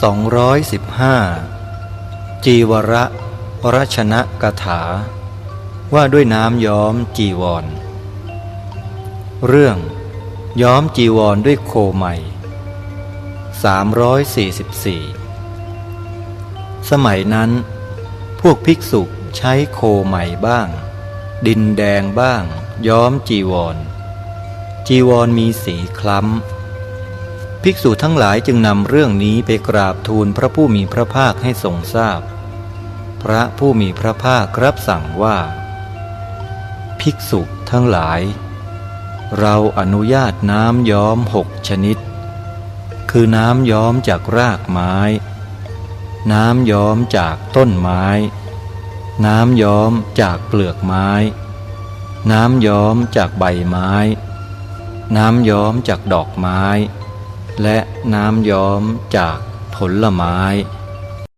215 จีวระรชนะกถา ว่าด้วยน้ำย้อมจีวร เรื่อง ย้อมจีวรด้วยโคใหม่344 สมัยนั้น พวกภิกษุใช้โคใหม่บ้าง ดินแดงบ้าง ย้อมจีวร จีวรมีสีคล้ำ ภิกษุทั้งหลายจึงนำเรื่องนี้ไปกราบทูลพระผู้มีพระภาคให้ทรงทราบพพระผู้มีพระภาครับสั่งว่า ภิกษุทั้งหลาย เราอนุญาตน้ำย้อมหกชนิด คือน้ำย้อมจากรากไม้ น้ำย้อมจากต้นไม้ น้ำย้อมจากเปลือกไม้ น้ำย้อมจากใบไม้ น้ำย้อมจากดอกไม้ และน้ำย้อมจากผลไม้